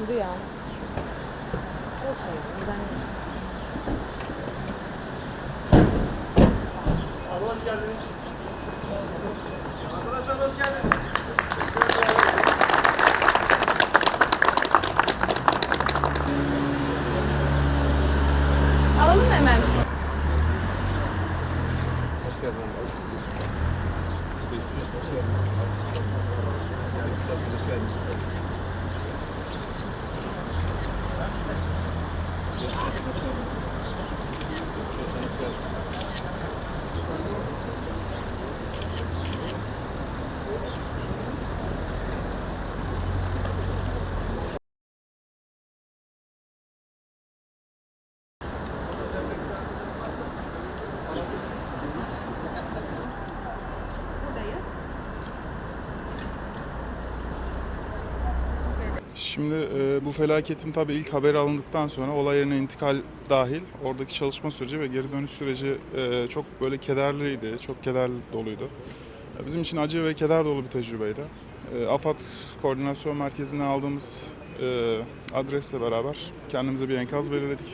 Oldu ya. Olsun ya. Düzenli. Alalım mı hemen? Hoş geldin. Hoş bulduk. Geçmiş hoş geldin. Yani güzel hoş geldin. Hoş geldin. Buradayız. Şimdi e, bu felaketin tabii ilk haberi alındıktan sonra olay yerine intikal dahil oradaki çalışma süreci ve geri dönüş süreci e, çok böyle kederliydi, çok keder doluydu. E, Bizim için acı ve keder dolu bir tecrübeydi. E, AFAD Koordinasyon Merkezi'ne aldığımız e, adresle beraber kendimize bir enkaz belirledik.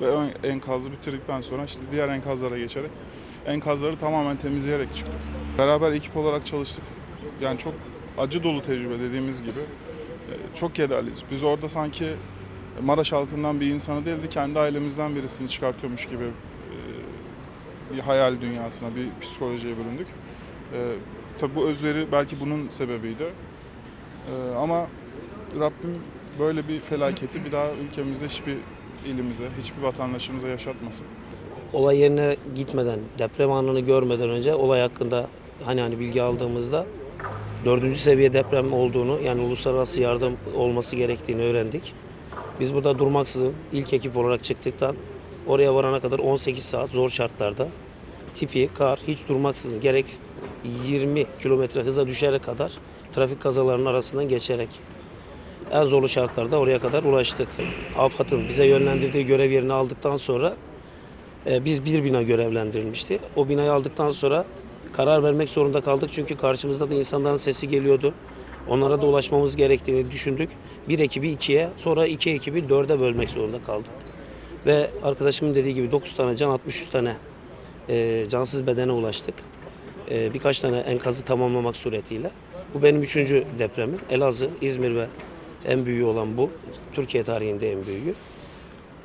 Ve ön enkazı bitirdikten sonra işte diğer enkazlara geçerek enkazları tamamen temizleyerek çıktık. Beraber ekip olarak çalıştık. Yani çok acı dolu tecrübe dediğimiz gibi. Çok kederliyiz. Biz orada sanki Maraş halkından bir insanı değil de kendi ailemizden birisini çıkartıyormuş gibi e, bir hayal dünyasına, bir psikolojiye büründük. E, Tabii bu özveri belki bunun sebebiydi. E, Ama Rabbim böyle bir felaketi bir daha ülkemizde hiçbir ilimize, hiçbir vatandaşımıza yaşatmasın. olay yerine gitmeden, deprem anını görmeden önce olay hakkında hani hani bilgi aldığımızda dördüncü seviye deprem olduğunu yani uluslararası yardım olması gerektiğini öğrendik. Biz burada durmaksızın ilk ekip olarak çıktıktan oraya varana kadar 18 saat zor şartlarda tipi, kar hiç durmaksızın gerek 20 kilometre hıza düşerek kadar trafik kazalarının arasından geçerek en zorlu şartlarda oraya kadar ulaştık. AFAD'ın bize yönlendirdiği görev yerini aldıktan sonra e, biz bir bina görevlendirilmişti. O binayı aldıktan sonra karar vermek zorunda kaldık. Çünkü karşımızda da insanların sesi geliyordu. Onlara da ulaşmamız gerektiğini düşündük. Bir ekibi ikiye, sonra iki ekibi dörde bölmek zorunda kaldık. Ve arkadaşımın dediği gibi 9 tane can, 63 tane e, cansız bedene ulaştık. E, birkaç tane enkazı tamamlamak suretiyle. Bu benim üçüncü depremim. Elazığ, İzmir ve en büyüğü olan bu. Türkiye tarihinde en büyüğü.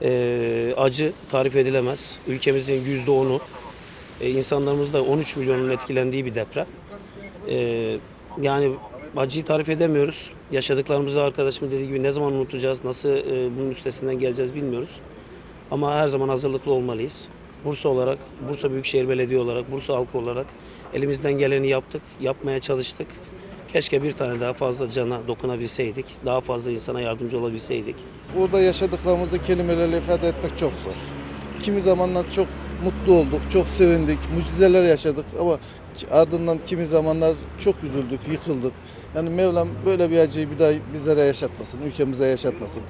Ee, acı tarif edilemez. Ülkemizin yüzde onu, e, insanlarımız da 13 milyonun etkilendiği bir deprem. Ee, yani acıyı tarif edemiyoruz. Yaşadıklarımızı arkadaşım dediği gibi ne zaman unutacağız, nasıl e, bunun üstesinden geleceğiz bilmiyoruz. Ama her zaman hazırlıklı olmalıyız. Bursa olarak, Bursa Büyükşehir Belediye olarak, Bursa halkı olarak elimizden geleni yaptık, yapmaya çalıştık. Keşke bir tane daha fazla cana dokunabilseydik, daha fazla insana yardımcı olabilseydik. Orada yaşadıklarımızı kelimelerle ifade etmek çok zor. Kimi zamanlar çok mutlu olduk, çok sevindik, mucizeler yaşadık ama ardından kimi zamanlar çok üzüldük, yıkıldık. Yani Mevlam böyle bir acıyı bir daha bizlere yaşatmasın, ülkemize yaşatmasın.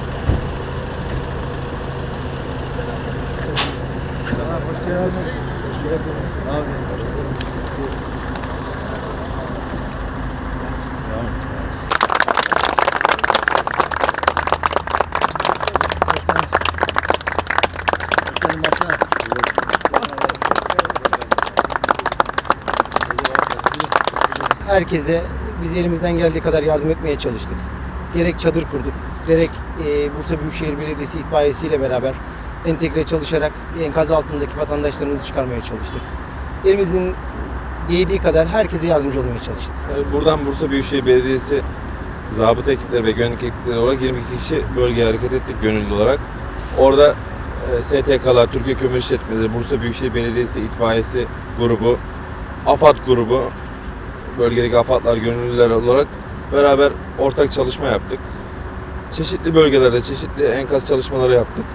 Herkese biz elimizden geldiği kadar yardım etmeye çalıştık. Gerek çadır kurduk, gerek e, Bursa Büyükşehir Belediyesi itfaiyesiyle beraber entegre çalışarak enkaz altındaki vatandaşlarımızı çıkarmaya çalıştık. Elimizin değdiği kadar herkese yardımcı olmaya çalıştık. Buradan Bursa Büyükşehir Belediyesi zabıta ekipleri ve güvenlik ekipleri olarak 22 kişi bölgeye hareket ettik gönüllü olarak. Orada e, STK'lar, Türkiye Kömür İşletmeleri, Bursa Büyükşehir Belediyesi itfaiyesi grubu, AFAD grubu, bölgedeki AFAD'lar gönüllüler olarak beraber ortak çalışma yaptık. Çeşitli bölgelerde çeşitli enkaz çalışmaları yaptık.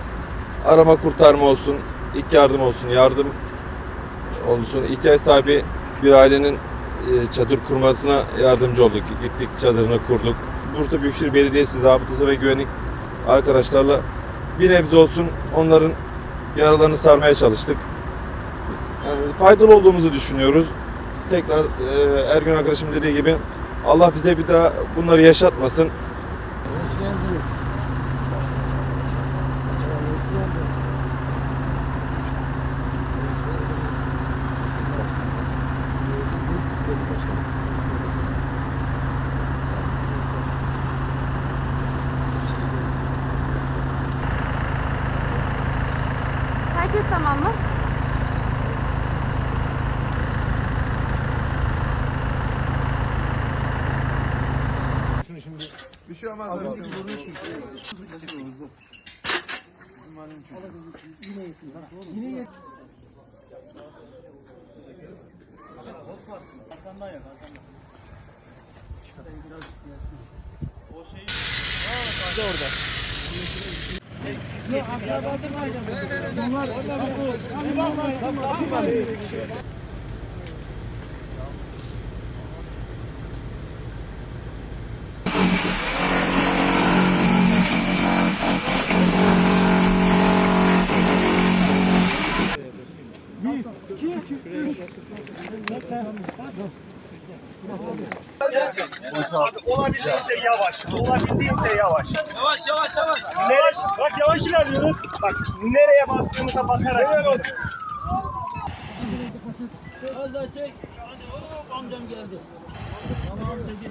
Arama kurtarma olsun, ilk yardım olsun, yardım olsun, ihtiyaç sahibi bir ailenin e, çadır kurmasına yardımcı olduk. Gittik çadırını kurduk. Bursa Büyükşehir Belediyesi zabıtası ve güvenlik arkadaşlarla bir nebze olsun onların yaralarını sarmaya çalıştık. Yani faydalı olduğumuzu düşünüyoruz tekrar e, Ergün arkadaşım dediği gibi Allah bize bir daha bunları yaşatmasın. Hoş geldiniz. Herkes tamam mı? Bir şey olmaz. Abi, önceki burnu çünkü. Yine yetin. Yine yetin. Arkandan yak, arkandan. O şeyi... Aa, orada. Yok, akrabadım ayrı. Bunlar orada bir bu. Hani bakmayın. Bakmayın. Olabildiğince yavaş. Olabildiğince yavaş. Yavaş yavaş yavaş. Yavaş. Bak yavaş ilerliyoruz. Bak nereye bastığımıza bakarak. Az daha çek. Hadi hop amcam geldi. Tamam Sedi.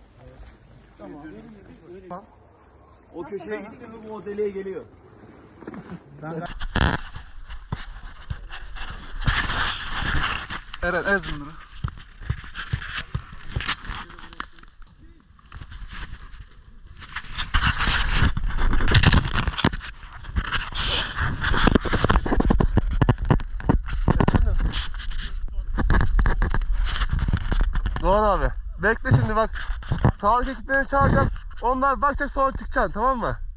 O köşeye gitti mi bu oteliye geliyor. Eren ez bunları. Doğan abi. Bekle şimdi bak. Sağlık ekiplerini çağıracağım. Onlar bakacak sonra çıkacaksın tamam mı?